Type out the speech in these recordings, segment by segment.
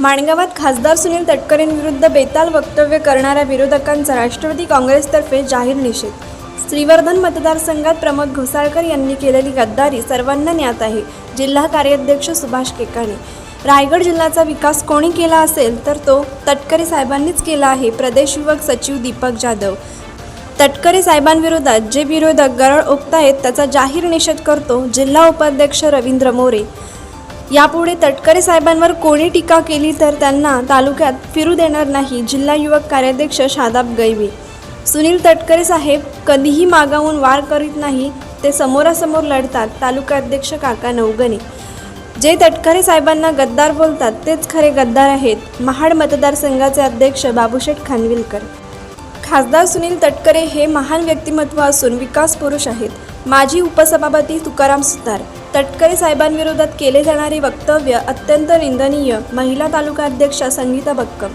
माणगावात खासदार सुनील तटकरेंविरुद्ध बेताल वक्तव्य करणाऱ्या विरोधकांचा राष्ट्रवादी काँग्रेसतर्फे जाहीर निषेध. श्रीवर्धन मतदारसंघात प्रमोद घोसाळकर यांनी केलेली गद्दारी सर्वांना ज्ञात आहे जिल्हा कार्याध्यक्ष सुभाष केकाणे रायगड जिल्ह्याचा विकास कोणी केला असेल तर तो तटकरे साहेबांनीच केला आहे प्रदेश युवक सचिव दीपक जाधव. तटकरे साहेबांविरोधात जे विरोधक गरळ ओकतायत त्याचा जाहीर निषेध करतो जिल्हा उपाध्यक्ष रवींद्र मोरे. यापुढे तटकरे साहेबांवर कोणी टीका केली तर त्यांना तालुक्यात फिरू देणार नाही जिल्हा युवक कार्याध्यक्ष शादाब गैबी सुनील तटकरे साहेब कधीही मागावून वार करीत नाही ते समोरासमोर लढतात तालुका अध्यक्ष काका नवगणे. जे तटकरे साहेबांना गद्दार बोलतात तेच खरे गद्दार आहेत महाड मतदारसंघाचे अध्यक्ष बाबूशेठ खानविलकर. खासदार सुनील तटकरे हे महान व्यक्तिमत्व असून विकास पुरुष आहेत. माजी उपसभापती तुकाराम सुतार तटकरे साहेबांविरोधात केले जाणारे वक्तव्य अत्यंत निंदनीय महिला तालुका अध्यक्षा संगीता बक्कम.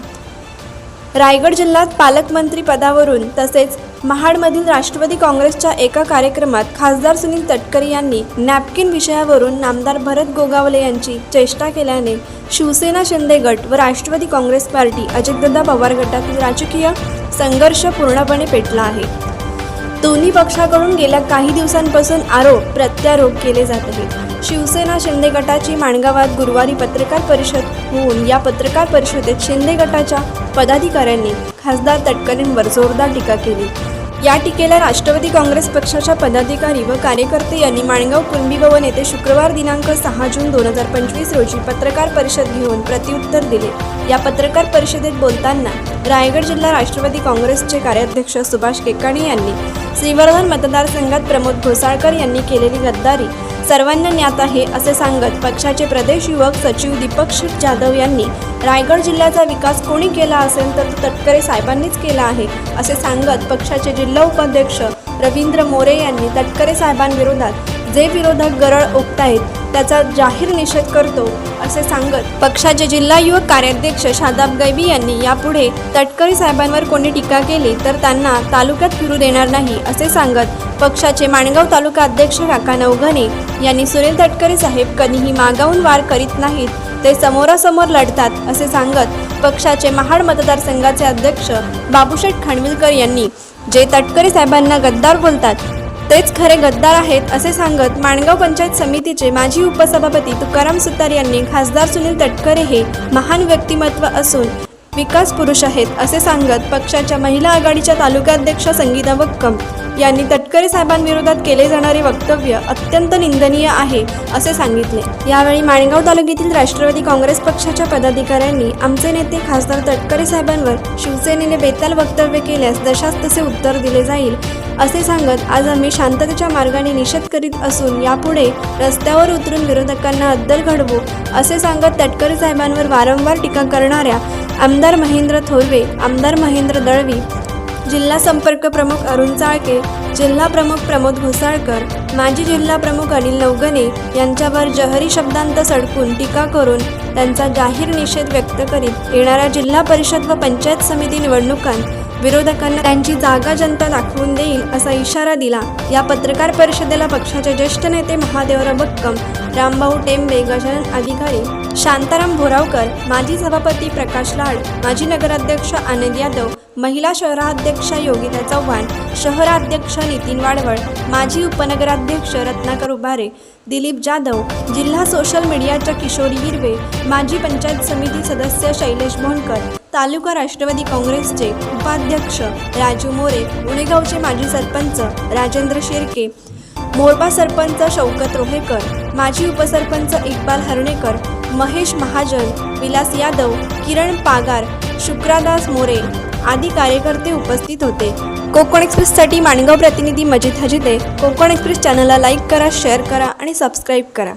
रायगड जिल्ह्यात पालकमंत्री पदावरून तसेच महाडमधील राष्ट्रवादी काँग्रेसच्या एका कार्यक्रमात खासदार सुनील तटकरे यांनी नॅपकिन विषयावरून नामदार भरत गोगावले यांची चेष्टा केल्याने शिवसेना शिंदे गट व राष्ट्रवादी काँग्रेस पार्टी अजितदादा पवार गटातील राजकीय संघर्ष पूर्णपणे पेटला आहे. दोन्ही पक्षाकडून गेल्या काही दिवसांपासून आरोप प्रत्यारोप केले जात आहेत. शिवसेना शिंदे गटाची माणगावात गुरुवारी पत्रकार परिषद होऊन या पत्रकार परिषदेत शिंदे गटाच्या पदाधिकाऱ्यांनी खासदार तटकरेंवर जोरदार टीका केली. या टीकेला राष्ट्रवादी काँग्रेस पक्षाच्या पदाधिकारी व कार्यकर्ते यांनी माणगाव कुणबी भवन येथे शुक्रवार दिनांक सहा जून दोन हजार पंचवीस रोजी पत्रकार परिषद घेऊन प्रत्युत्तर दिले. या पत्रकार परिषदेत बोलताना रायगड जिल्हा राष्ट्रवादी काँग्रेसचे कार्याध्यक्ष सुभाष केकाणे यांनी श्रीवर्धन मतदारसंघात प्रमोद घोसाळकर यांनी केलेली गद्दारी सर्वांना ज्ञात आहे असे सांगत पक्षाचे प्रदेश युवक सचिव दीपक शेठ जाधव यांनी रायगड जिल्ह्याचा विकास कोणी केला असेल तर तो तटकरे साहेबांनीच केला आहे असे सांगत पक्षाचे जिल्हा उपाध्यक्ष रवींद्र मोरे यांनी तटकरे साहेबांविरोधात जे विरोधक गरळ ओकतायत त्याचा जाहीर निषेध करतो असे सांगत पक्षाचे जिल्हा युवक कार्याध्यक्ष शादाब गैबी यांनी यापुढे तटकरी साहेबांवर कोणी टीका केली तर त्यांना तालुक्यात फिरू देणार नाही असे सांगत पक्षाचे माणगाव तालुका अध्यक्ष काका नवघने यांनी सुनील तटकरे साहेब कधीही मागावून वार करीत नाहीत ते समोरासमोर लढतात असे सांगत पक्षाचे महाड मतदारसंघाचे अध्यक्ष बाबूशेठ खानविलकर यांनी जे तटकरे साहेबांना गद्दार बोलतात तेच खरे गद्दार आहेत असे सांगत माणगाव पंचायत समितीचे माजी उपसभापती तुकाराम सुतार यांनी खासदार सुनील तटकरे हे महान व्यक्तिमत्व असून विकास पुरुष आहेत असे सांगत पक्षाच्या महिला आघाडीच्या तालुकाध्यक्ष संगीता वक्कम यांनी तटकरे साहेबांविरोधात केले जाणारे वक्तव्य अत्यंत निंदनीय आहे असे सांगितले. यावेळी माणगाव तालुक्यातील राष्ट्रवादी काँग्रेस पक्षाच्या पदाधिकाऱ्यांनी आमचे नेते खासदार तटकरे साहेबांवर शिवसेनेने बेताल वक्तव्य केल्यास दशास तसे उत्तर दिले जाईल असे सांगत आज आम्ही शांततेच्या मार्गाने निषेध करीत असून यापुढे रस्त्यावर उतरून विरोधकांना अद्दल घडवू असे सांगत तटकरे साहेबांवर वारंवार टीका करणाऱ्या आमदार महेंद्र थोरवे आमदार महेंद्र दळवी जिल्हा संपर्क प्रमुख अरुण चाळके जिल्हा प्रमुख प्रमोद घोसाळकर माजी जिल्हा प्रमुख अनिल नवगणे यांच्यावर जहरी शब्दांत सडकून टीका करून त्यांचा जाहीर निषेध व्यक्त करीत येणाऱ्या जिल्हा परिषद व पंचायत समिती निवडणुकांत विरोधकांना त्यांची जागा जनता दाखवून देईल असा इशारा दिला. या पत्रकार परिषदेला पक्षाचे ज्येष्ठ नेते महादेवराव बक्कम रामभाऊ टेंबे गजानन अधिकारी शांताराम भोरावकर माजी सभापती प्रकाश लाड माजी नगराध्यक्ष आनंद यादव महिला शहराध्यक्षा योगिता चव्हाण शहराध्यक्ष नितीन वाडवळ माजी उपनगराध्यक्ष रत्नाकर उभारे दिलीप जाधव जिल्हा सोशल मीडियाच्या किशोरी हिरवे माजी पंचायत समिती सदस्य शैलेश भोंडकर तालुका राष्ट्रवादी काँग्रेसचे उपाध्यक्ष राजू मोरे उणेगावचे माजी सरपंच राजेंद्र शिर्के मोरबा सरपंच शौकत रोहेकर माजी उपसरपंच इक्बाल हर्णेकर महेश महाजन विलास यादव किरण पागार शुक्रादास मोरे आदी कार्यकर्ते उपस्थित होते. कोकण एक्सप्रेससाठी माणगाव प्रतिनिधी मजिद हजिदे कोकण एक्सप्रेस चॅनलला लाईक करा शेअर करा आणि सबस्क्राईब करा.